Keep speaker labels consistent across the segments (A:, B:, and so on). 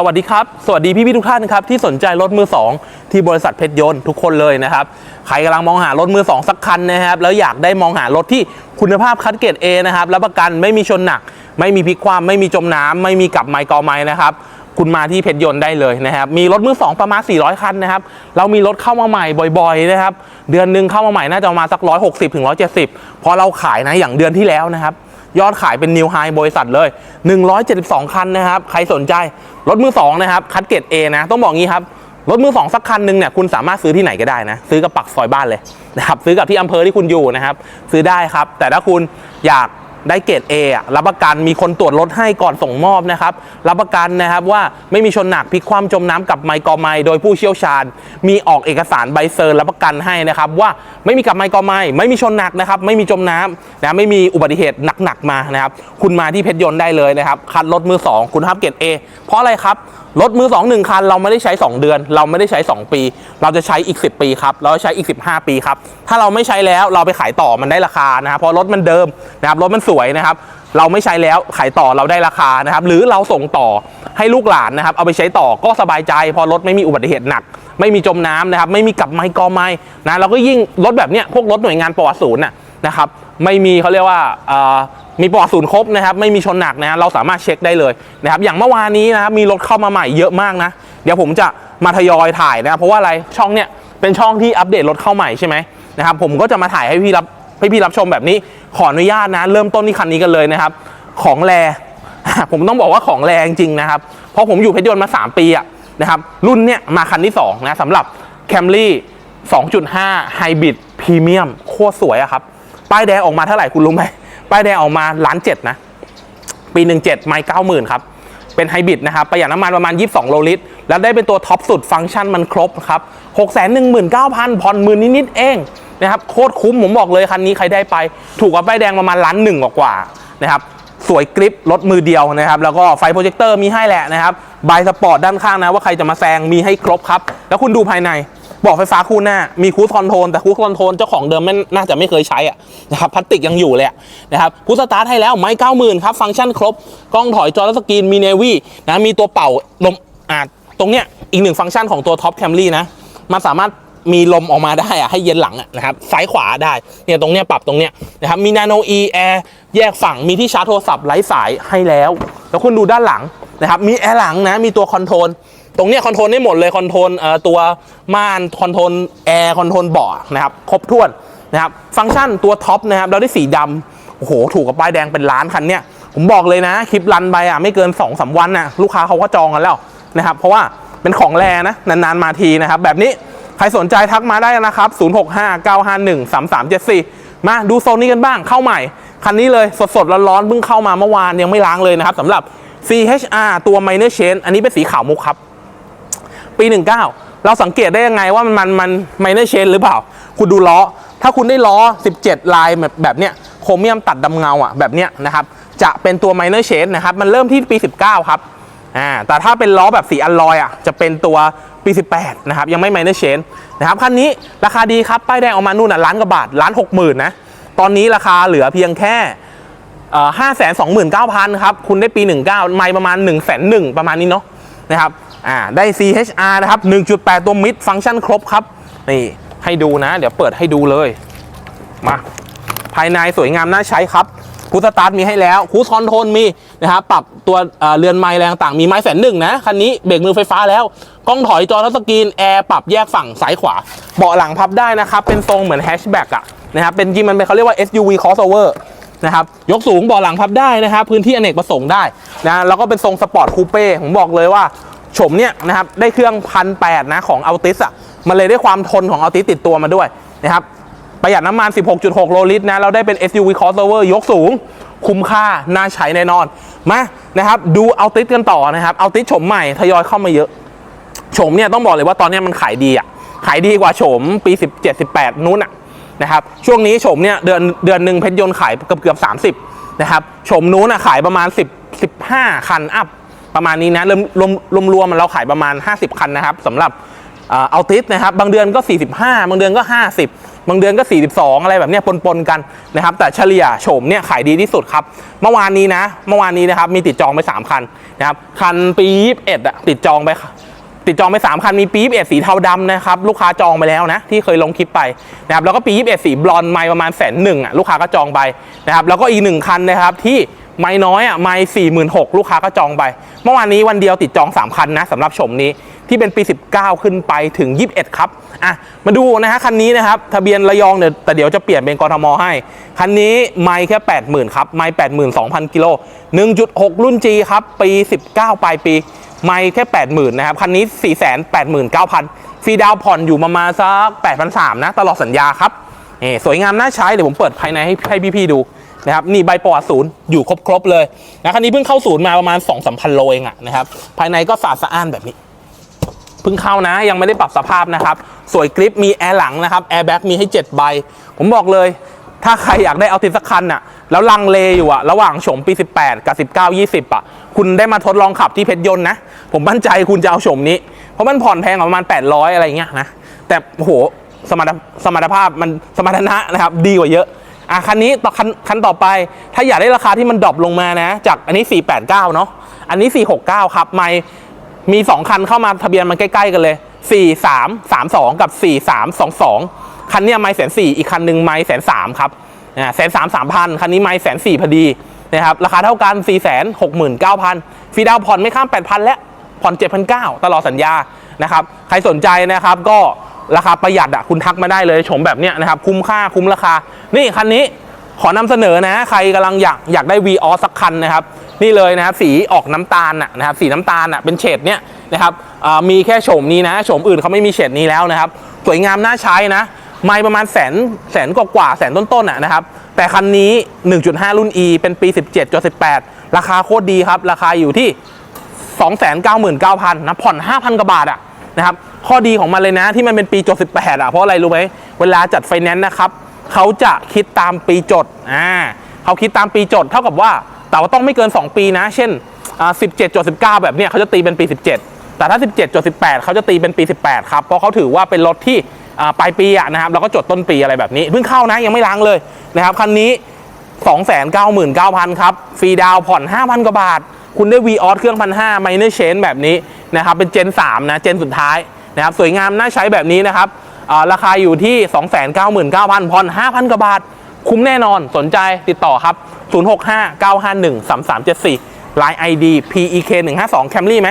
A: สวัสดีครับ สวัสดีพี่พี่ทุกท่านครับที่สนใจรถมือ 2 ที่บริษัทเพชรยนต์ทุกคนเลยนะครับ ใครกำลังมองหารถมือ 2 สักคันนะครับ แล้วอยากได้มองหารถที่คุณภาพคัดเกรด A นะครับรับประกันไม่มีชนหนัก ไม่มีพลิกความไม่มีจมน้ำไม่มีกลับไมค์กอไม้นะครับคุณมาที่เพชรยนต์ได้เลยนะครับ มีรถมือ 2 ประมาณ 400 คันนะครับ เรามีรถเข้ามาใหม่บ่อยๆนะครับ เดือนหนึ่งเข้ามาใหม่น่าจะประมาณสัก 160ถึง170เพราะเราขายนะอย่างเดือนที่แล้วนะครับ ยอดขายเป็นนิวไฮบริษัทเลย 172 คันนะครับ ใครสนใจ รถมือ2นะครับ คัดเกรด A นะ ต้องบอกงี้ครับ รถมือ2สักคันหนึ่งเนี่ย คุณสามารถซื้อที่ไหนก็ได้นะ ซื้อกับปักซอยบ้านเลยนะครับ ซื้อกับที่อำเภอที่คุณอยู่นะครับ ซื้อได้ครับ แต่ถ้าคุณอยาก ได้เกรด A อะรับประกันมีคนตรวจรถให้ก่อนส่งมอบนะครับ รับประกันนะครับว่าไม่มีชนหนักพลิกคว่ำจมน้ำกับไมค์กอไมค์โดยผู้เชี่ยวชาญ มีออกเอกสารใบเซอร์รับประกันให้นะครับว่าไม่มีกับไมค์กอไมค์ไม่มีชนหนักนะครับไม่มีจมน้ำนะไม่มีอุบัติเหตุหนักๆมานะครับคุณมาที่เพชรยนต์ได้เลยนะครับคันรถมือ 2 คุณภาพเกรด A เพราะอะไรครับรถมือ2 1คันเราไม่ได้ใช้ 2 เดือน เราไม่ได้ใช้ 2 ปี เราจะใช้อีก 10 ปีครับเราจะใช้อีก 15 ปีครับถ้าเราไม่ใช้แล้วเราไปขายต่อมันได้ราคานะครับเพราะรถมันเดิมนะครับรถมันสวยนะครับ เราไม่ใช้แล้วขายต่อเราได้ราคานะครับ หรือเราส่งต่อให้ลูกหลานนะครับ เอาไปใช้ต่อก็สบายใจ พอรถไม่มีอุบัติเหตุหนัก ไม่มีจมน้ำนะครับ ไม่มีกับไม้กอไม้นะเราก็ยิ่งรถแบบเนี้ยพวกรถหน่วยงานประวัติศูนย์น่ะนะครับ ไม่มีเขาเรียกว่ามีประวัติศูนย์ครบนะครับ ไม่มีชนหนักนะเราสามารถเช็คได้เลยนะครับ อย่างเมื่อวานนี้นะครับมีรถเข้ามาใหม่เยอะมากนะ เดี๋ยวผมจะมาทยอยถ่ายนะ เพราะว่าอะไรช่องเนี้ยเป็นช่องที่อัปเดตรถเข้าใหม่ใช่ไหมนะครับ ผมก็จะมาถ่ายให้พี่รับให้พี่รับชมแบบนี้ ขออนุญาตนะ เริ่มต้นที่คันนี้กันเลยนะครับ ของแรผมต้องบอกว่าของแรงจริงนะครับ เพราะผมอยู่เพชรยนต์มา 3 ปีอะนะครับรุ่นเนี้ยมาคันที่2นะสำหรับ Camry 2.5 Hybrid Premium โคตรสวยอะครับ ป้ายแดงออกมาเท่าไหร่คุณรู้ไหมป้ายแดงออกมาล้านเจ็ดนะ ปี17ไม่เก้าหมื่นครับ เป็นไฮบริดนะครับ ประหยัดน้ำมันประมาณ 22 โลลิตร แล้วได้เป็นตัวท็อปสุดฟังก์ชันมันครบครับ6 1 9 0 0 0ผ่อนหมื่นนิดๆเองนะครับโคตรคุ้มผมบอกเลยคันนี้ใครได้ไป ถูกกว่าป้ายแดงประมาณล้านหนึ่งกว่านะครับสวยกริปรถมือเดียวนะครับ แล้วก็ไฟโปรเจคเตอร์มีให้แหละนะครับบายสปอร์ตด้านข้างนะว่าใครจะมาแซงมีให้ครบครับ แล้วคุณดูภายใน บอกไฟฟ้าคู่หน้ามีคูสคอนโทรลแต่คูสคอนโทรลเจ้าของเดิมไม่น่าจะไม่เคยใช้อะนะครับพลาสติกยังอยู่เลยนะครับพุทสตาร์ทให้แล้วไม้เก้าหมื่นครับฟังก์ชันครบกล้องถอยจอและสกรีนมีเนวี่นะมีตัวเป่าลมอ่าตรงเนี้ยอีกหนึ่งฟังก์ชันของตัวท็อปแคมรี่นะมันสามารถมีลมออกมาได้อะให้เย็นหลังอะนะครับซ้ายขวาได้เนี่ยตรงเนี้ยปรับตรงเนี้ยนะครับมีนาโนอีแอร์แยกฝั่งมีที่ชาร์จโทรศัพท์ไร้สายให้แล้ว แล้วคุณดูด้านหลังนะครับมีแอร์หลังนะมีตัวคอนโทรล ตรงนี้คอนโทรลได้หมดเลยคอนโทรลตัวม่านคอนโทรลแอร์คอนโทรลเบาะนะครับครบถ้วนนะครับฟังก์ชันตัวท็อปนะครับเราได้สีดำโอ้โหถูกกับป้ายแดงเป็นล้านคันเนี้ยผมบอกเลยนะคลิปรันไปอะไม่เกิน2อสาวันน่ะลูกค้าเขาก็จองกันแล้วนะครับเพราะว่าเป็นของแรนะนานๆมาทีนะครับแบบนี้ใครสนใจทักมาได้นะครับ 0659513374 มาดูโซนนี้กันบ้างเข้าใหม่ คันนี้เลยสดๆร้อนๆเพิ่งเข้ามาเมื่อวานยังไม่ล้างเลยนะครับสำหรับ CHR ตัว Minor Change อันนี้เป็นสีขาวมุกครับ ปี 19 เราสังเกตได้ยังไงว่ามันมันมันไมเนอร์เชนหรือเปล่า คุณดูล้อ ถ้าคุณได้ล้อ 17 ลายแบบแบบเนี้ยโครเมียมตัดดำเงาอะแบบเนี้ยนะครับจะเป็นตัวไมเนอร์เชนนะครับมันเริ่มที่ปี 19 ครับอ่าแต่ถ้าเป็นล้อแบบสีอัลลอยอะจะเป็นตัวปี 18 นะครับ ยังไม่ไมเนอร์เชนนะครับคันนี้ราคาดีครับป้ายแดงออกมานู่นอะล้านกว่าบาทล้านหกหมื่นนะตอนนี้ราคาเหลือเพียงแค่ห้าแสนสองหมื่นเก้าพันครับ คุณได้ปี 19 ไม่ประมาณ1นึ่งแสนหนึ่งประมาณนี้เนาะนะครับ อ่าได้ CHR นะครับ 1.8 ตัวมิดฟังก์ชันครบครับ นี่ ให้ดูนะ เดี๋ยวเปิดให้ดูเลย มา ภายในสวยงามน่าใช้ครับคูสตาร์ทมีให้แล้วคูสคอนโทรลมีนะครับปรับตัวเอ่อเรือนไม้แรงต่างมีไม้แสนหนึ่งนะ คันนี้เบรกมือไฟฟ้าแล้ว กล้องถอยจอทัชสกรีน แอร์ปรับแยกฝั่งซ้ายขวา เบาะหลังพับได้นะครับ เป็นทรงเหมือนแฮชแบ็กอะนะครับเป็นจริงมันเป็นเขาเรียกว่า SUV crossover นะครับยกสูงเบาะหลังพับได้นะครับ พื้นที่อเนกประสงค์ได้นะแล้วก็เป็นทรงสปอร์ตคูเป้ผมบอกเลยว่า โฉมเนี่ยนะครับได้เครื่องพันแนะของอัลติสอะมันเลยได้ความทนของอัลติสติดตัวมาด้วยนะครับประหยัดน้ำมัน 16.6 โลลิตรนะเราได้เป็น SUV crossover ยกสูง คุ้มค่า น่าใช้แน่นอน มานะครับดูเอาติสกันต่อนะครับเอาติสโฉมใหม่ทยอยเข้ามาเยอะโฉมเนี่ยต้องบอกเลยว่าตอนนี้มันขายดีอะขายดีกว่าโฉมปี 17 18 นู้นอะนะครับช่วงนี้โฉมเนี่ยเดือนเดือนหนึ่งเพชรยนต์ขายเกือบเกือบ30นะครับโฉมนู้นอะขายประมาณ 10 15 คันอัพ ประมาณนี้นะรวมรวมรวมรวมเราขายประมาณ 50 คันนะครับสำหรับเอาติสนะครับ บางเดือนก็ 45 บางเดือนก็ 50 บางเดือนก็ 42 อะไรแบบนี้ยปนๆกันนะครับ แต่เฉลี่ยโฉมเนี่ยขายดีที่สุดครับ เมื่อวานนี้นะ เมื่อวานนี้นะครับมีติดจองไป 3 คันนะครับ คันปี21อะติดจองไปติดจองไป 3 คันมีปี21สีเทาดำนะครับ ลูกค้าจองไปแล้วนะ ที่เคยลงคลิปไปนะครับแล้วก็ปี21สีบลอนด์ไม่ประมาณแสนหนึ่งอะลูกค้าก็จองไปนะครับแล้วก็อีกหนึ่งคันนะครับที่ ไม่น้อยอะไม่สี่หมื่นหกลูกค้าก็จองไป เมื่อวานนี้วันเดียวติดจอง3คันนะสำหรับชมนี้ที่เป็นปี 19 ขึ้นไปถึง 21 ครับ อะ มาดูนะฮะคันนี้นะครับ ทะเบียนระยองเนี่ยแต่เดี๋ยวจะเปลี่ยนเป็นกทมให้ คันนี้ไม่แค่ 80,000 ครับ ไม่ 82,000 กิโล 1.6 รุ่น G ครับ ปี 19 ปลายปี ไม่แค่ 80,000 นะครับ คันนี้ 489,000 ฟรีดาวน์ผ่อนอยู่ประมาณสัก8,300นะ ตลอดสัญญาครับนี่สวยงามน่าใช้ เดี๋ยวผมเปิดภายในให้ให้พี่ๆดู นะครับนี่ใบประวัติศูนย์อยู่ครบๆเลยนะคันนี้เพิ่งเข้าศูนย์มาประมาณ2 3 0 0 0โลเองอะนะครับภายในก็สะอาดสะอ้านแบบนี้เพิ่งเข้านะยังไม่ได้ปรับสภาพนะครับ สวยกริปมีแอร์หลังนะครับแอร์แบ็กมีให้ 7 ใบ ผมบอกเลย ถ้าใครอยากได้เอาติดสักคันน่ะแล้วลังเลอยู่อะระหว่างโฉมปี 18 กับ 19 20อะคุณได้มาทดลองขับที่เพชรยนต์นะ ผมมั่นใจคุณจะเอาโฉมนี้ เพราะมันผ่อนแพงประมาณ 800 อะไรเงี้ยนะแต่โอ้โหสมรรถสมรรถภาพมันสมรรถนะนะครับดีกว่าเยอะ อะคันนี้ต่อคันคันต่อไป ถ้าอยากได้ราคาที่มันดรอปลงมานะ จากอันนี้ 489 เนาะอันนี้ 469 ครับไม่มี 2 คันเข้ามาทะเบียนมันใกล้ ๆ กันเลย 4 3 3 2 กับ 4 3 2 2 คันเนี้ยไม่แสนสี่อีกคันหนึ่งไม่แสนสามครับแสนสามสามพันคันนี้ไม่แสนสี่พอดีนะครับราคาเท่ากัน4ี่แสนหกหมื่นเก้าพันฟรีดาวผ่อนไม่ข้ามแปดพันแล้วผ่อนเจ็ดพันเก้าตลอดสัญญา นะครับใครสนใจนะครับก็ราคาประหยัดอะคุณทักมาได้เลยชมแบบเนี้ยนะครับคุ้มค่าคุ้มราคา นี่คันนี้ขอนำเสนอนะ ใครกำลังอยากอยากได้ v ีออสักคันนะครับ นี่เลยนะครับสีออกน้ำตาลน่ะนะครับสีน้ำตาลน่ะเป็นเฉดเนี้ยนะครับมีแค่โฉมนี้นะโฉมอื่นเขาไม่มีเฉดนี้แล้วนะครับ สวยงามน่าใช้นะ ไม่ประมาณแสนแสนกว่ากว่าแสนต้นๆน่ะนะครับ แต่คันนี้ 1.5 รุ่น E เป็นปี 17จ18 ราคาโคตรดีครับ ราคาอยู่ที่ 299,000นะผ่อน 5,000กว่าบาทอะ นะครับข้อดีของมันเลยนะที่มันเป็นปีจด 18อะเพราะอะไรรู้ไหมเวลาจัดไฟแนนซ์นะครับเขาจะคิดตามปีจดอ่าเขาคิดตามปีจดเท่ากับว่าแต่ว่าต้องไม่เกิน 2 ปีนะ เช่นอ่า17จด19 แบบเนี้ยเขาจะตีเป็นปี 17 แต่ถ้า 17จด18 เขาจะตีเป็นปี 18 ครับ เพราะเขาถือว่าเป็นรถที่อ่าปลายปีอะนะครับแล้วก็จดต้นปีอะไรแบบนี้ เพิ่งเข้านะยังไม่ล้างเลยนะครับคันนี้ 299,000 ครับ ฟรีดาวผ่อน 5,000 กว่าบาท คุณได้ v ีออสเครื่องพันห้าไมเนอร์เชนแบบนี้ นะครับเป็นเจน 3 นะเจนสุดท้ายนะครับสวยงามน่าใช้แบบนี้นะครับราคาอยู่ที่ 299,000ผ่อน5,000กว่าบาท คุ้มแน่นอนสนใจติดต่อครับ 065-951-3374 Line ID PEK 152 Camry ไหม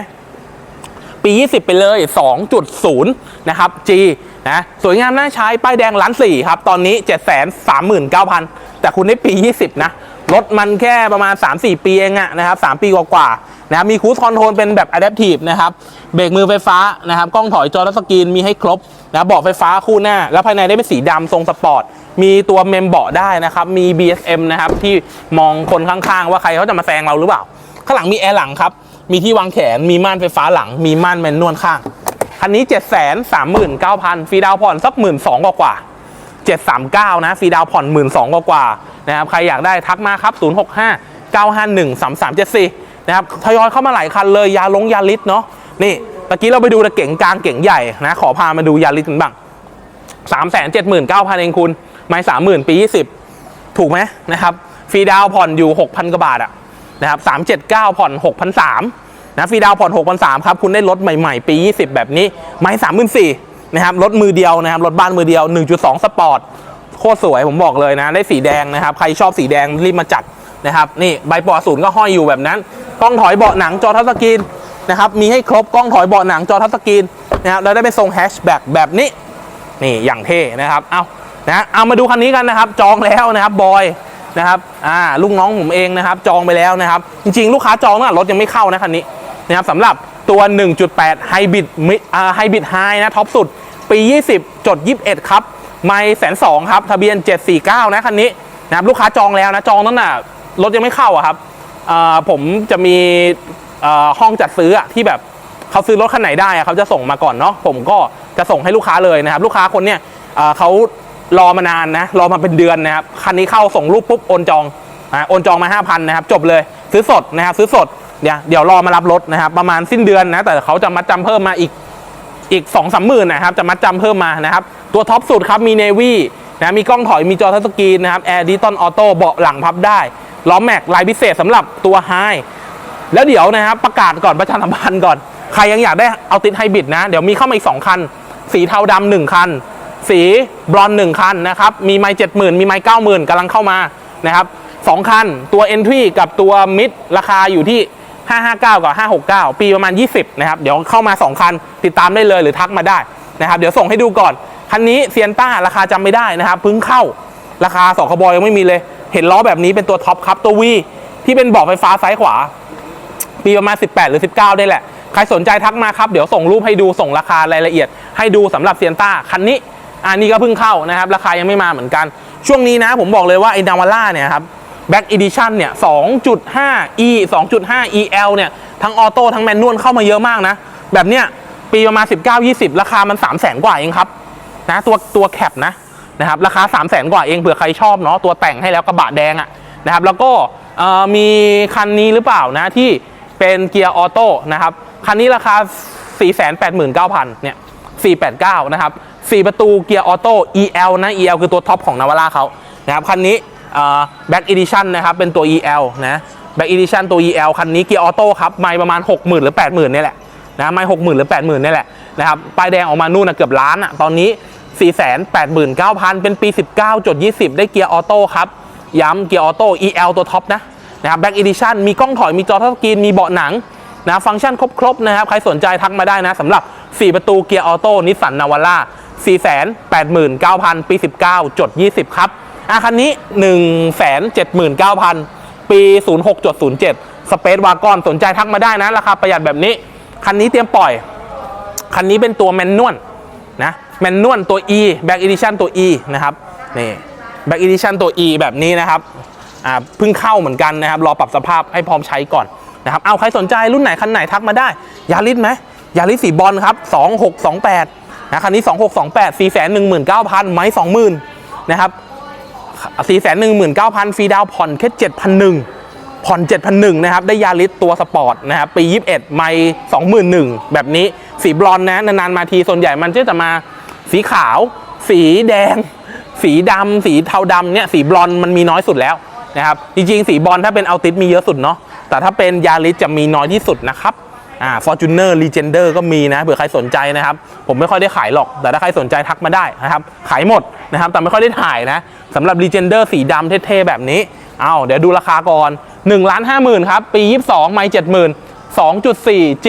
A: ปี 20 ไปเลย 2.0 นะครับ G นะสวยงามน่าใช้ป้ายแดงล้านสี่ครับ ตอนนี้ 739,000 แต่คุณได้ปี 20 นะ รถมันแค่ประมาณ 3-4 ปีเองอะนะครับ3ปีกว่าๆนะครับมีคู e คอนโทรลเป็นแบบ Adaptive นะครับเบรกมือไฟฟ้านะครับกล้องถอยจอทัชสกรีนมีให้ครบนะเบาะไฟฟ้าคู่หน้า แล้วภายในได้เป็นสีดำทรงสปอร์ต มีตัวเมมเบาะได้นะครับ มี BSM นะครับ ที่มองคนข้างๆ ว่าใครเขาจะมาแซงเราหรือเปล่า ข้างหลังมีแอร์หลังครับ มีที่วางแขน มีม่านไฟฟ้าหลัง มีม่านแมนนวลข้าง คันนี้ 7 3 9 0 0 0ฟรีดาวน์ผ่อนสัก1 2 0 0 0กว่าๆ 739 นะฟรีดาวผ่อน 1 2 0 0 0กว่าๆนะครับใครอยากได้ทักมาครับ 065 951 3374 นะครับทยอยเข้ามาหลายคันเลยยาลงยาลิสเนาะนี่ตะกี้เราไปดูตะเก๋งกลางเก๋งใหญ่นะขอพามาดูยาลิสกันบ้าง 379,000 เองคุณ ไม่30,000 ปี 20 ถูกไหมนะครับฟรีดาวผ่อนอยู่ 6,000 กว่าบาทอะนะครับ379 ผ่อน 6,300นะฟรีดาวผ่อน 6,300 ครับ คุณได้รถใหม่ ๆ ปี 20 แบบนี้ ไม่34,000 นะครับรถมือเดียวนะครับรถบ้านมือเดียว 1.2 สปอร์ตโคตรสวยผมบอกเลยนะได้สีแดงนะครับใครชอบสีแดงรีบมาจัดนะครับนี่ใบปอศูนย์ก็ห้อยอยู่แบบนั้นกล้องถอยเบาะหนังจอทัชสกรีนนะครับมีให้ครบกล้องถอยเบาะหนังจอทัชสกรีนนะครับแล้วได้เป็นทรงแฮชแบ็กแบบนี้นี่อย่างเท่นะครับเอานะเอามาดูคันนี้กันนะครับจองแล้วนะครับบอยนะครับอ่าลูกน้องผมเองนะครับจองไปแล้วนะครับ จริงๆ ลูกค้าจองตั้งแต่รถยังไม่เข้านะคันนี้นะครับสำหรับ ตัว 1.8 Hybrid อ่า Hybrid High นะท็อปสุด ปี 20 จด 21 ครับ ไม่แสนสองครับ ทะเบียน 749 นะคันนี้นะครับลูกค้าจองแล้วนะ จองตั้งแต่รถยังไม่เข้าอะครับผมจะมีห้องจัดซื้ออะที่แบบเขาซื้อรถคันไหนได้อะเขาจะส่งมาก่อนเนาะผมก็จะส่งให้ลูกค้าเลยนะครับ ลูกค้าคนเนี้ยเเขารอมานานนะรอมาเป็นเดือนนะครับคันนี้เข้าส่งรูปปุ๊บโอนจองโอนจองมา 5,000 นะครับ จบเลยซื้อสดนะครับ ซื้อสด เดี๋ยวเดี๋ยวรอมารับรถนะครับประมาณสิ้นเดือนนะแต่เขาจะมัดจำเพิ่มมาอีกอีก2องสามหมื่นนะครับจะมัดจำเพิ่มมานะครับตัวท็อปสุดครับมีเนวี่นะมีกล้องถอยมีจอทัชสกรีนนะครับแอร์ดิจิตอลออโต้เบาะหลังพับได้ล้อแม็กลายพิเศษสำหรับตัวไฮแล้วเดี๋ยวนะครับประกาศก่อนประชาสัมพันธ์ก่อน ใครยังอยากได้เอาติดไฮบริดนะ เดี๋ยวมีเข้ามาอีก2คัน สีเทาดำหนึ่งคัน สีบรอนซ์หนึ่งคันนะครับมีไม้เจ็ดหมื่นมีไม้เก้าหมื่นกำลังเข้ามานะครับสองคัน ตัว Entry กับตัว Mid ราคาอยู่ที่ 559 กับ 569 ปีประมาณ 20 นะครับ เดี๋ยวเข้ามา 2 คัน ติดตามได้เลยหรือทักมาได้นะครับ เดี๋ยวส่งให้ดูก่อน คันนี้เซียนต้าราคาจำไม่ได้นะครับเพิ่งเข้าราคาสองขบอยยังไม่มีเลย เห็นล้อแบบนี้เป็นตัวท็อปครับตัววีที่เป็นเบาะไฟฟ้าซ้ายขวา ปีประมาณ 18 หรือ 19 ได้แหละ ใครสนใจทักมาครับ เดี๋ยวส่งรูปให้ดูส่งราคารายละเอียด ให้ดูสำหรับเซียนต้าคันนี้อันนี้ก็เพิ่งเข้านะครับ ราคายังไม่มาเหมือนกัน ช่วงนี้นะผมบอกเลยว่าไอ้นาวาร่าเนี่ยครับ Back Edition เนี่ย 2.5 E 2.5 EL เนี่ย ทั้งออโต้ทั้งแมนนวลเข้ามาเยอะมากนะ แบบเนี้ยปีประมาณ 19-20 ราคามัน 3 0 0 0 0 0กว่าเองครับนะตัวตัวแคปนะนะครับราคา 3 0 0 0 0 0กว่าเองเผื่อใครชอบเนาะตัวแต่งให้แล้วกระบะแดงอะนะครับแล้วก็เอ่อมีคันนี้หรือเปล่านะที่เป็นเกียร์ออโต้นะครับคันนี้ราคา 489,000เนี่ย489 นะครับ 4 ประตูเกียร์ออโต้ EL นะ EL คือตัวท็อปของนาวาร่าเขานะครับคันนี้ แบ็กอีดิชันนะครับ เป็นตัว EL นะแบ็กอีดิชันตัว EL คันนี้เกียร์ออโต้ครับ ไม่ประมาณ 60,000 หรือ 80,000เนี่ยแหละนะไม่60,000หรือ 80,000เนี่ยแหละนะครับป้ายแดงออกมานู่นนะเกือบล้านอะตอนนี้ 489,000 เป็นปี 19.20 ได้เกียร์ออโต้ครับ ย้ำเกียร์ออโต้ EL ตัวท็อปนะนะครับแบ็กอีดิชันมีกล้องถอยมีจอทัชสกรีนมีเบาะหนังนะฟังก์ชันครบๆนะครับ ใครสนใจทักมาได้นะสำหรับ 4 ประตูเกียร์ออโต้นิสสันนาวาร่า489,000 ปี 19 จด 20 ครับ อะคันนี้ 179,000 ปี 06.07 สเปซวากอนสนใจทักมาได้นะ ราคาประหยัดแบบนี้ คันนี้เตรียมปล่อย คันนี้เป็นตัวแมนนวลนะแมนนวลตัว E Back Edition ตัว E นะครับนี่ Back Edition ตัว E แบบนี้นะครับอ่าเพิ่งเข้าเหมือนกันนะครับ รอปรับสภาพให้พร้อมใช้ก่อนนะครับเอาใครสนใจรุ่นไหนคันไหนทักมาได้ยาริสไหมยาริสสีบอลครับ 2628นะคันนี้ 2628 419,000 ไม้ 20,000นะครับ 419,000ฟรีดาวผ่อนแค่7,001ผ่อน 7,001นะครับ ได้ยาริสตัวสปอร์ตนะครับปี 21 ไม่21,000 แบบนี้ สีบลอนนะ นาน ๆ มาที ส่วนใหญ่มันจะมาสีขาว สีแดง สีดำ สีเทาดำเนี่ย สีบลอนมันมีน้อยสุดแล้วนะครับ จริง ๆ สีบอลถ้าเป็นเอัลติสมีเยอะสุดเนาะ แต่ถ้าเป็นยาริสจะมีน้อยที่สุดนะครับ อ่า Fortuner Legender ก็มีนะเผื่อใครสนใจนะครับ ผมไม่ค่อยได้ขายหรอก แต่ถ้าใครสนใจทักมาได้นะครับ ขายหมดนะครับ แต่ไม่ค่อยได้ถ่ายนะสำหรับ Legender สีดำเท่ๆแบบนี้เอาเดี๋ยวดูราคาก่อน1ล้าน5 0,000ครับ ปี 22 ไม่ 70,000 2.4G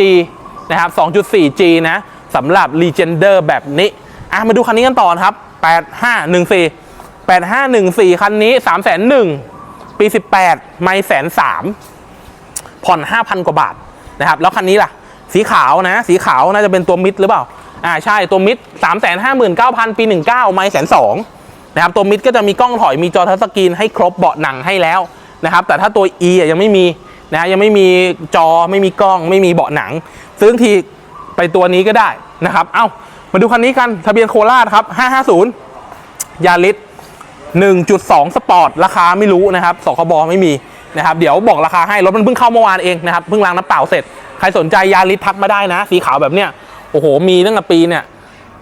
A: นะครับ 2.4G นะสำหรับ Legender แบบนี้อะมาดูคันนี้กันต่อนะครับ 8514 8514 คันนี้3 1 0 0 0 ปี 18 ไม่แสนสามผ่อน 5,000 กว่าบาท นะครับแล้วคันนี้ล่ะ สีขาวนะ สีขาวน่าจะเป็นตัวมิดหรือเปล่าอ่าใช่ตัวมิด3 5 9 0 0 0ปี 19 ไม่แสนสองนะครับตัวมิดก็จะมีกล้องถอยมีจอทัชสกรีนให้ครบเบาะหนังให้แล้วนะครับแต่ถ้าตัว E อะยังไม่มีนะยังไม่มีจอไม่มีกล้อง ไม่มีเบาะหนัง ซื้อทีไปตัวนี้ก็ได้นะครับ เอ้ามาดูคันนี้กันทะเบียนโคราชครับ 550 ยาริส1.2 สปอร์ต ราคาไม่รู้นะครับสคบไม่มี นะครับเดี๋ยวบอกราคาให้รถมันเพิ่งเข้าเมื่อวานเองนะครับเพิ่งล้างน้ำเปล่าเสร็จใครสนใจยาริสทักมาได้นะ สีขาวแบบเนี้ยโอ้โห มีตั้งแต่ปีเนี่ย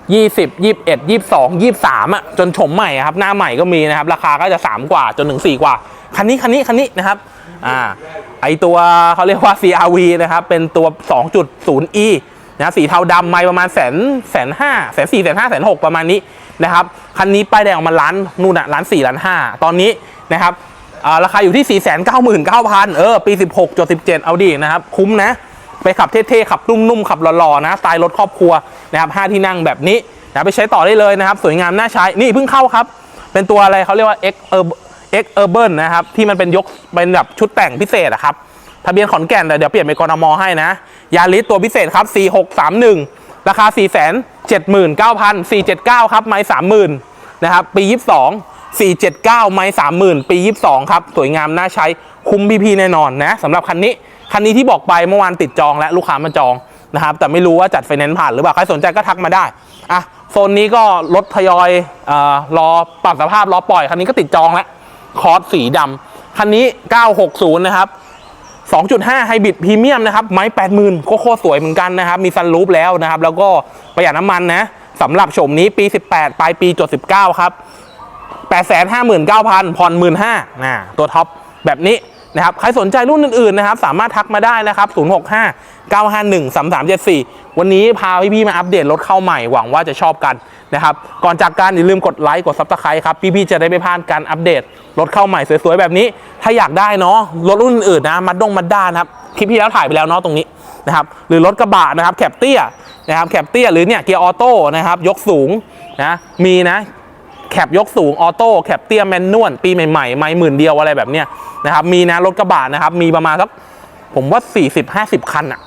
A: 20 21 22 23อะจนชมใหม่อะครับหน้าใหม่ก็มีนะครับราคาก็จะ3กว่าจนถึง4กว่าคันนี้คันนี้คันนี้นะครับอ่าไอตัวเขาเรียกว่า CRV นะครับเป็นตัว 2.0e นะสีเทาดำไม่ประมาณแสนแสนห้าแสนสี่แสนห้าแสนหกประมาณนี้นะครับคันนี้ป้ายแดงออกมาล้านนู่นอะล้านสี่ล้านห้าตอนนี้นะครับ อ่าราคาอยู่ที่ 499,000 เออ ปี 16จด17 เอาดีนะครับ คุ้มนะ ไปขับเท่ๆ ขับนุ่มๆ ขับหล่อๆ นะสไตล์รถครอบครัวนะครับ5ที่นั่งแบบนี้นะไปใช้ต่อได้เลยนะครับ สวยงามน่าใช้ นี่เพิ่งเข้าครับ เป็นตัวอะไรเขาเรียกว่า X Ur- X Urban นะครับ ที่มันเป็นยก เป็นแบบชุดแต่งพิเศษอะครับ ทะเบียนขอนแก่นแต่เดี๋ยวเปลี่ยนเป็นกรมให้นะ ยาริสตัวพิเศษครับ 4631 ราคา 479,000 479 ครับ ไม้30,000นะครับ ปี 22 479 ไม้ 30,000 ปี 22 ครับ สวยงามน่าใช้คุ้มพีพีแน่นอนนะสำหรับคันนี้ คันนี้ที่บอกไปเมื่อวานติดจองและลูกค้ามาจองนะครับ แต่ไม่รู้ว่าจัดไฟแนนซ์ผ่านหรือเปล่า ใครสนใจก็ทักมาได้อะโซนนี้ก็รถทยอยอ่อรอปรับสภาพรอปล่อย คันนี้ก็ติดจองแล้วคอร์สสีดำคันนี้ 960 นะครับ2.5ไฮบริดพรีเมียมนะครับ ไม้ 80,000โคตรสวยเหมือนกันนะครับ มีซันรูปแล้วนะครับ แล้วก็ประหยัดน้ำมันนะสำหรับโฉมนี้ปี 18 ปลายปีจด19ครับ 859,000ผ่อน 15,000นะตัวท็อปแบบนี้นะครับใครสนใจรุ่นอื่นๆนะครับสามารถทักมาได้นะครับ065 951 3374 วันนี้พาพี่ๆมาอัปเดตรถเข้าใหม่หวังว่าจะชอบกันนะครับก่อนจากการอย่าลืมกดไลค์กดซับสไครต์ครับพี่ๆจะได้ไม่พลาดการอัปเดตรถเข้าใหม่สวยๆแบบนี้ ถ้าอยากได้เนาะรถรุ่นอื่นนะมัดดงมัดด้านะครับคลิปที่แล้วถ่ายไปแล้วเนาะตรงนี้นะครับหรือรถกระบะนะครับแคปเตี้ยนะครับแคปเตี้ยหรือเนี่ยเกียร์ออโต้นะครับยกสูงนะมีนะ แคปยกสูงออโต้แคปเตี้ยแมนนวลปีใหม่ๆไม่หมื่นเดียวอะไรแบบเนี้ยนะครับมีนะรถกระบะนะครับมีประมาณสักผมว่า 40-50 คันอะ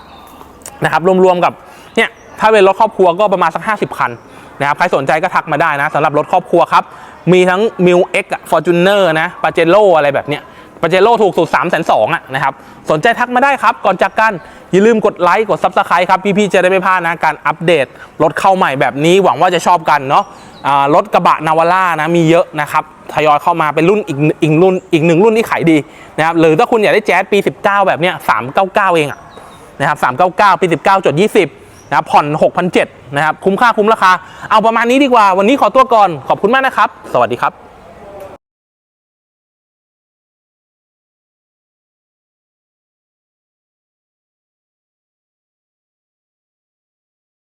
A: นะครับรวมๆกับเนี่ยถ้าเป็นรถครอบครัวก็ประมาณสัก 50 คันนะครับใครสนใจก็ทักมาได้นะสำหรับรถครอบครัวครับ มีทั้งมิวเอ็กฟอร์จูเนอร์นะปาเจโร่อะไรแบบเนี้ย ปาเจโร่ถูกสุด3 2 0 0 0อะนะครับ สนใจทักมาได้ครับ ก่อนจากกัน อย่าลืมกดไลค์ กด Subscribe ครับ พี่ๆจะได้ไม่พลาดนะ การอัปเดตรถเข้าใหม่แบบนี้หวังว่าจะชอบกันเนาะรถกระบะนาวาร่านะ มีเยอะนะครับ ทยอยเข้ามาเป็นรุ่นอีกอีกรุ่นอีกหนึ่งรุ่นที่ขายดีนะครับ หรือถ้าคุณอยากได้แจ๊สปี 19 แบบเนี้ย399 เองอะนะครับ399 ปี 19จด20นะครับผ่อน 6,700นะครับ คุ้มค่าคุ้มราคา เอาประมาณนี้ดีกว่า วันนี้ขอตัวก่อน ขอบคุณมากนะครับ สวัสดีครับ